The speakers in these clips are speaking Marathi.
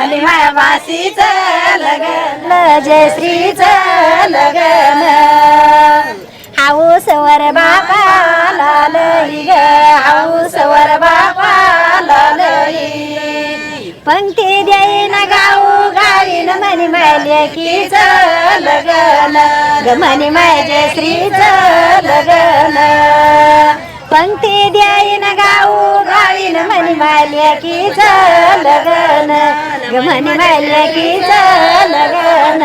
म्हणी माया वासीच लगन. जयश्रीच लगन. हाऊस वर बापा लालई ग हाऊस वर बापा लालई पंक्ती देईन गाऊ गाईन मनी मायले कीच लगन. ग मनी माय जयश्रीच लगन. पंक्ती द्याईन गाऊ गाईन म्हणी की कीच लगन ग म्हणी की कीच लगन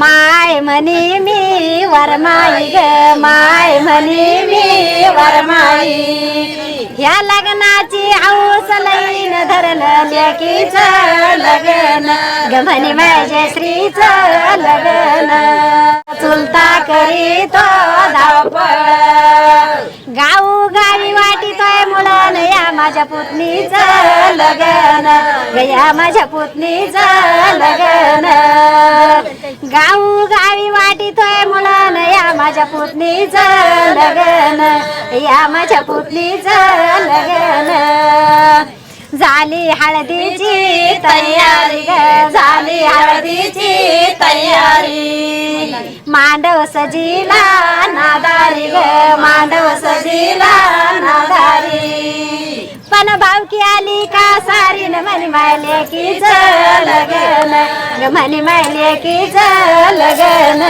माय म्हणी मी वरमाई ग माय म्हणी मी वरमाई. ह्या लग्नाची हौस लईन की लेकीच लगन गमनी माझ्या श्रीच लगन चुलता करीतो धावपळ. माझ्या पुतणीचं लगन. गया या माझ्या पुतणीचं लगन. गाऊ गावी वाटीतोय मुलान या माझ्या पुतणीचं लगन. या माझ्या पुतणीचं लगन. झाली हळदीची तयारी झाली हळदीची तयारी. मांडव सजीला नादारी ग मांडव सजीला नादारी. पण भावकी आली का सारी न म्हणी मायले की लगन ग म्हणी मायले की लगन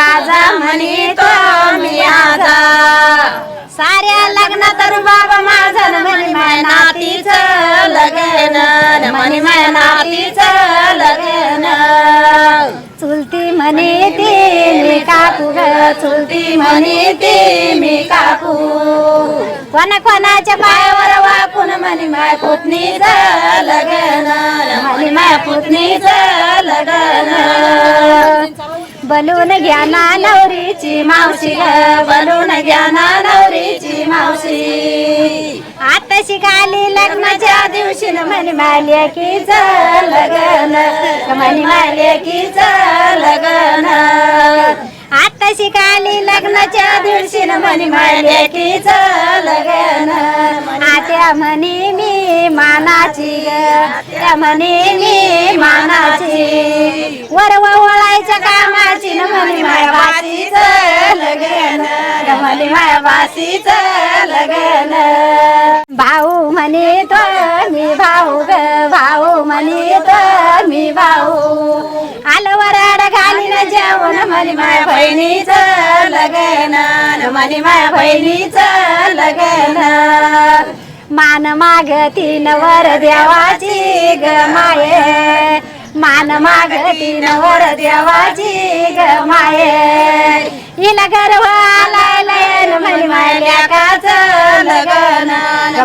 आजा म्हणी तो मी आजा. म्हणे ती मी काकू ग चुलती म्हणे ती मी काकू. कोणा कोणाच्या पायावर वाकून म्हणे माय पुतणीच लग्न म्हणे माय पुतणीच लगन बलून घ्या ना नवरीची मावशी ग बलून घ्या ना नवरीची मावशी. आता शिकाली लग्नाच्या दिवशी न माल्या की कीच लगन म्हणी माल्या की कीच लगन. आता शिकाली लग्नाच्या दिवशी न माल्या की कीच लगन. आत्या म्हणे मी मानाची त्या म्हणे मी मानाची. वरवा न म्हणे माया वासीच लगन ग माया वासीच लगन. भाऊ म्हणे तो मी भाऊ ग भाऊ म्हणे तो मी भाऊ. आलं वराड घालीन जेवण म्हणे माया बहिणीच लगन म्हणे माया बहिणीच लगन. मान मागती नवर देवाची ग माये. मान मागती नवर देवाची ग माये. हिला गर्व लयन म्हणी मायल्या काच लगन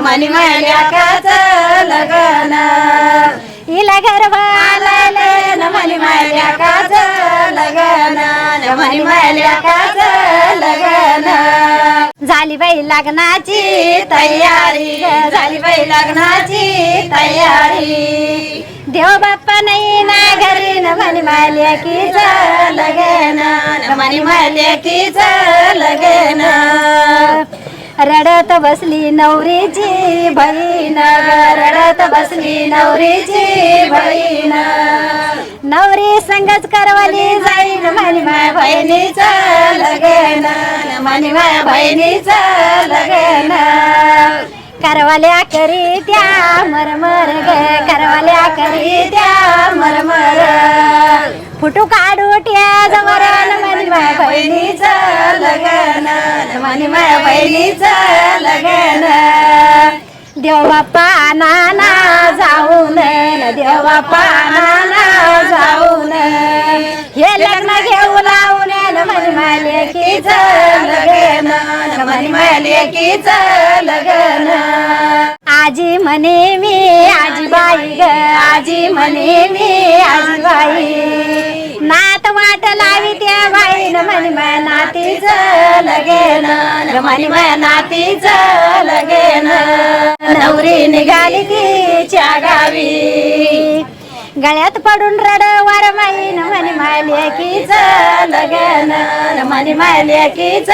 मनी मायल्या काच लगन. हिला गर्व लयन म्हणी मायल्या काच लगन मनी मायल्या काच लगन. झाली बाई लग्नाची तयारी झाली बाई लग्नाची तयारी. देव बाप्पा नाही ना घरी न म्हणी माल्या कीच लगन न माल्या की कीच रडत बसली नवरीची बहीण रडत बसली नवरीची बहीण. नवरी संगच करवली जाईन म्हणी माय बहिणीच लगन म्हणी माय बहिणीच लगन करवाल्या करी त्या मरमर ग करवाल्या करी त्या मरमर. फुटू काढू ट्या जवरण मनी माया बहिणीच लगन मनी माया बहिणीच लगन. देव बाप्पा नाना जाऊन देव बाप्पा नाना जाऊन हे लग्न घेऊ लावून मनी माया कीच म्हणी माय लेकीच लगन आजी म्हणे मी आजी बाई ग. आजी म्हणे मी आजी बाई नात वाट लावी त्या बाईन म्हणे माय नातीच लगेन म्हणे माय नातीच लगेन नवरी निघाली तिच्या गावी. गळ्यात पडून रड वार माईन म्हणे माय लेकीच लगन म्हणे माय लेकीच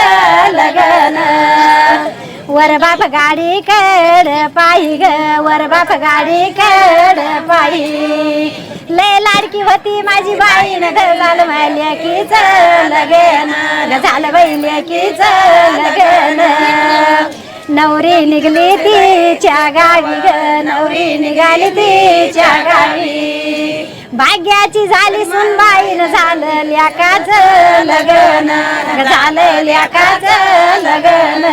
लगन. वर बाप गाडी कड पायी ग वर बाप गाडी कड पायी. लय लाडकी होती माझी बाई न झालं मायल्या की चल लगन ग झालं बैल्या की चल लगन. नवरी निघली तिच्या गावी ग नवरी निघाली तिच्या गावी भाग्याची झाली सुनबाईन झालं ल्याकाच लगन झालं ल्याकाच लगन.